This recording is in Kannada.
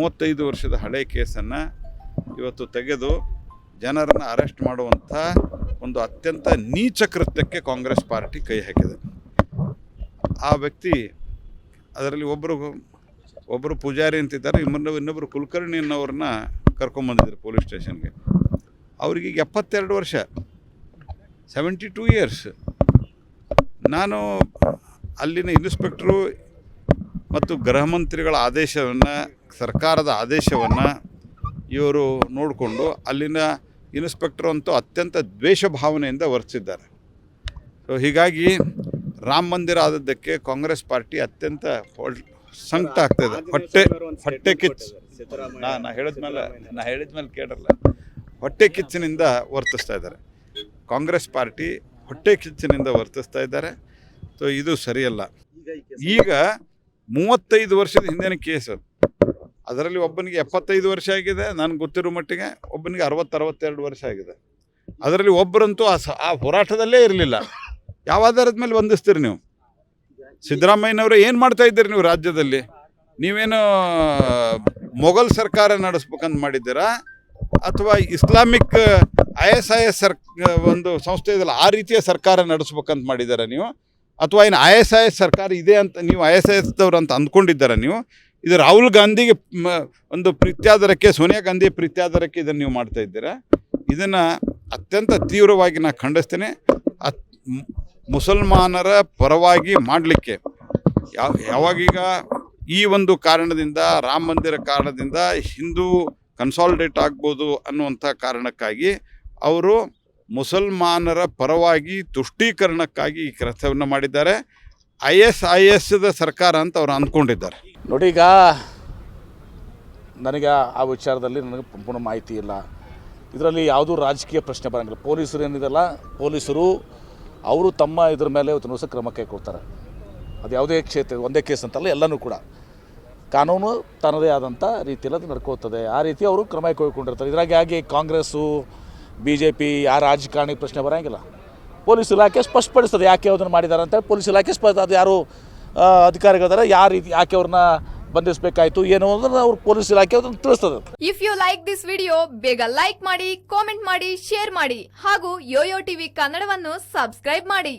ಮೂವತ್ತೈದು ವರ್ಷದ ಹಳೆ ಕೇಸನ್ನು ಇವತ್ತು ತೆಗೆದು ಜನರನ್ನು ಅರೆಸ್ಟ್ ಮಾಡುವಂಥ ಒಂದು ಅತ್ಯಂತ ನೀಚ ಕೃತ್ಯಕ್ಕೆ ಕಾಂಗ್ರೆಸ್ ಪಾರ್ಟಿ ಕೈ ಹಾಕಿದೆ. ಆ ವ್ಯಕ್ತಿ ಅದರಲ್ಲಿ ಒಬ್ಬರು ಒಬ್ಬರು ಪೂಜಾರಿ ಅಂತಿದ್ದಾರೆ ಇನ್ನೊಬ್ಬರು ಇನ್ನೊಬ್ಬರು ಕುಲಕರ್ಣಿ ಅನ್ನೋರನ್ನ ಕರ್ಕೊಂಬಂದಿದ್ರು ಪೊಲೀಸ್ ಸ್ಟೇಷನ್ಗೆ. ಅವ್ರಿಗೆ ಎಪ್ಪತ್ತೆರಡು ವರ್ಷ ಸೆವೆಂಟಿ ಟೂ ಇಯರ್ಸ್ ನಾನು ಅಲ್ಲಿನ ಇನ್ಸ್ಪೆಕ್ಟ್ರು ಮತ್ತು ಗೃಹ ಮಂತ್ರಿಗಳ ಆದೇಶವನ್ನು ಸರ್ಕಾರದ ಆದೇಶವನ್ನು ಇವರು ನೋಡಿಕೊಂಡು ಅಲ್ಲಿನ ಇನ್ಸ್ಪೆಕ್ಟರ್ ಅಂತೂ ಅತ್ಯಂತ ದ್ವೇಷ ಭಾವನೆಯಿಂದ ವರ್ತಿಸಿದ್ದಾರೆ. ಸೊ ಹೀಗಾಗಿ ರಾಮ ಮಂದಿರ ಆದದ್ದಕ್ಕೆ ಕಾಂಗ್ರೆಸ್ ಪಾರ್ಟಿ ಅತ್ಯಂತ ಸಂಕಟ ಆಗ್ತದೆ. ಹೊಟ್ಟೆ ಹೊಟ್ಟೆ ಕಿಚ್ಚು. ನಾ ನಾ ಹೇಳಿದ್ಮೇಲೆ ನಾ ಹೇಳಿದ್ಮೇಲೆ ಕೇಳಲ್ಲ. ಹೊಟ್ಟೆ ಕಿಚ್ಚಿನಿಂದ ವರ್ತಿಸ್ತಾ ಇದ್ದಾರೆ. ಕಾಂಗ್ರೆಸ್ ಪಾರ್ಟಿ ಹೊಟ್ಟೆ ಕಿಚ್ಚಿನಿಂದ ವರ್ತಿಸ್ತಾ ಇದ್ದಾರೆ. ಸೊ ಇದು ಸರಿಯಲ್ಲ. ಈಗ ಮೂವತ್ತೈದು ವರ್ಷದ ಹಿಂದಿನ ಕೇಸ್. ಅದು ಅದರಲ್ಲಿ ಒಬ್ಬನಿಗೆ ಎಪ್ಪತ್ತೈದು ವರ್ಷ ಆಗಿದೆ, ನನಗೆ ಗೊತ್ತಿರೋ ಮಟ್ಟಿಗೆ ಒಬ್ಬನಿಗೆ ಅರವತ್ತು, ಅರವತ್ತೆರಡು ವರ್ಷ ಆಗಿದೆ. ಅದರಲ್ಲಿ ಒಬ್ಬರಂತೂ ಆ ಸ, ಆ ಹೋರಾಟದಲ್ಲೇ ಇರಲಿಲ್ಲ. ಯಾವ ಆಧಾರದ ಮೇಲೆ ಬಂಧಿಸ್ತೀರಿ ನೀವು? ಸಿದ್ದರಾಮಯ್ಯನವರು ಏನು ಮಾಡ್ತಾ ಇದ್ದೀರಿ ನೀವು ರಾಜ್ಯದಲ್ಲಿ? ನೀವೇನು, ಮೊಘಲ್ ಸರ್ಕಾರ ನಡೆಸ್ಬೇಕಂತ ಮಾಡಿದ್ದೀರಾ? ಅಥವಾ Islamic, I S I S sir ಒಂದು ಸಂಸ್ಥೆ ಇದೆಯಲ್ಲ, ಆ ರೀತಿಯ ಸರ್ಕಾರ ನಡೆಸ್ಬೇಕಂತ ಮಾಡಿದ್ದೀರಾ ನೀವು? ಅಥವಾ ಏನು ಐ ಎಸ್ ಐ ಎಸ್ ಸರ್ಕಾರ ಇದೆ ಅಂತ ನೀವು ಐ ಎಸ್ ಐ ಎಸ್ದವ್ರು ಅಂತ ಅಂದ್ಕೊಂಡಿದ್ದಾರೆ ನೀವು? ಇದು ರಾಹುಲ್ ಗಾಂಧಿಗೆ ಒಂದು ಪ್ರೀತ್ಯಾದರಕ್ಕೆ ಸೋನಿಯಾ ಗಾಂಧಿ ಪ್ರೀತ್ಯಾದರಕ್ಕೆ ಇದನ್ನು ನೀವು ಮಾಡ್ತಾ ಇದ್ದೀರಾ? ಇದನ್ನು ಅತ್ಯಂತ ತೀವ್ರವಾಗಿ ನಾನು ಖಂಡಿಸ್ತೇನೆ, ಅತ್ ಮುಸಲ್ಮಾನರ ಪರವಾಗಿ ಮಾಡಲಿಕ್ಕೆ. ಯಾವ ಯಾವಾಗೀಗ ಈ ಒಂದು ಕಾರಣದಿಂದ, ರಾಮ ಮಂದಿರ ಕಾರಣದಿಂದ ಹಿಂದೂ ಕನ್ಸಾಲಿಡೇಟ್ ಆಗ್ಬೋದು ಅನ್ನುವಂಥ ಕಾರಣಕ್ಕಾಗಿ ಅವರು ಮುಸಲ್ಮಾನರ ಪರವಾಗಿ ತುಷ್ಟೀಕರಣಕ್ಕಾಗಿ ಈ ಕೆಲಸವನ್ನು ಮಾಡಿದ್ದಾರೆ. ಐ ಎಸ್ ಐ ಎಸ್ದ ಸರ್ಕಾರ ಅಂತ ಅವರು ಅಂದ್ಕೊಂಡಿದ್ದಾರೆ. ನೋಡಿ ನನಗೆ ಆ ವಿಚಾರದಲ್ಲಿ ನನಗೆ ಸಂಪೂರ್ಣ ಮಾಹಿತಿ ಇಲ್ಲ. ಇದರಲ್ಲಿ ಯಾವುದೂ ರಾಜಕೀಯ ಪ್ರಶ್ನೆ ಬರೋಂಗಿಲ್ಲ. ಪೊಲೀಸರು ಏನಿದೆಲ್ಲ? ಪೊಲೀಸರು ಅವರು ತಮ್ಮ ಇದ್ರ ಮೇಲೆ ಇವತ್ತು ಕ್ರಮ ಕೈಗೊಳ್ತಾರೆ. ಅದು ಯಾವುದೇ ಕ್ಷೇತ್ರ, ಒಂದೇ ಕೇಸ್ ಅಂತಲ್ಲ, ಎಲ್ಲನೂ ಕೂಡ. ಕಾನೂನು ತನ್ನದೇ ಆದಂಥ ರೀತಿಯಲ್ಲಿ ಅದು ನಡ್ಕೋತದೆ. ಆ ರೀತಿ ಅವರು ಕ್ರಮ ಕೈಗೊಂಡಿರ್ತಾರೆ. ಇದರಾಗಿ ಹಾಗೆ ಕಾಂಗ್ರೆಸ್ಸು ಬಿ ಜೆ ಪಿ ಆ ರಾಜಕಾರಣಿ ಪ್ರಶ್ನೆ ಬರೋಂಗಿಲ್ಲ. ಪೊಲೀಸ್ ಇಲಾಖೆ ಸ್ಪಷ್ಟಪಡಿಸ್ತದೆ ಯಾಕೆ ಅದನ್ನು ಮಾಡಿದ್ದಾರೆ ಅಂತ ಪೊಲೀಸ್ ಇಲಾಖೆ ಸ್ಪಷ್ಟ ಅದು ಯಾರು ಅಧಿಕಾರಿಗಳಿದ್ದಾರೆ ಯಾವ ರೀತಿ ಯಾಕೆ ಅವ್ರನ್ನ ಬಂಧಿಸಬೇಕಾಯ್ತು ಏನು ಅಂದ್ರೆ ಅವ್ರು ಪೊಲೀಸ್ ಇಲಾಖೆ ಅದನ್ನು ತಿಳಿಸ್ತದೆ. If you like this video ಬೇಗ ಲೈಕ್ ಮಾಡಿ ಕಾಮೆಂಟ್ ಮಾಡಿ ಶೇರ್ ಮಾಡಿ ಹಾಗೂ ಯೋಯೋ ಟಿವಿ ಕನ್ನಡವನ್ನು ಸಬ್ಸ್ಕ್ರೈಬ್ ಮಾಡಿ.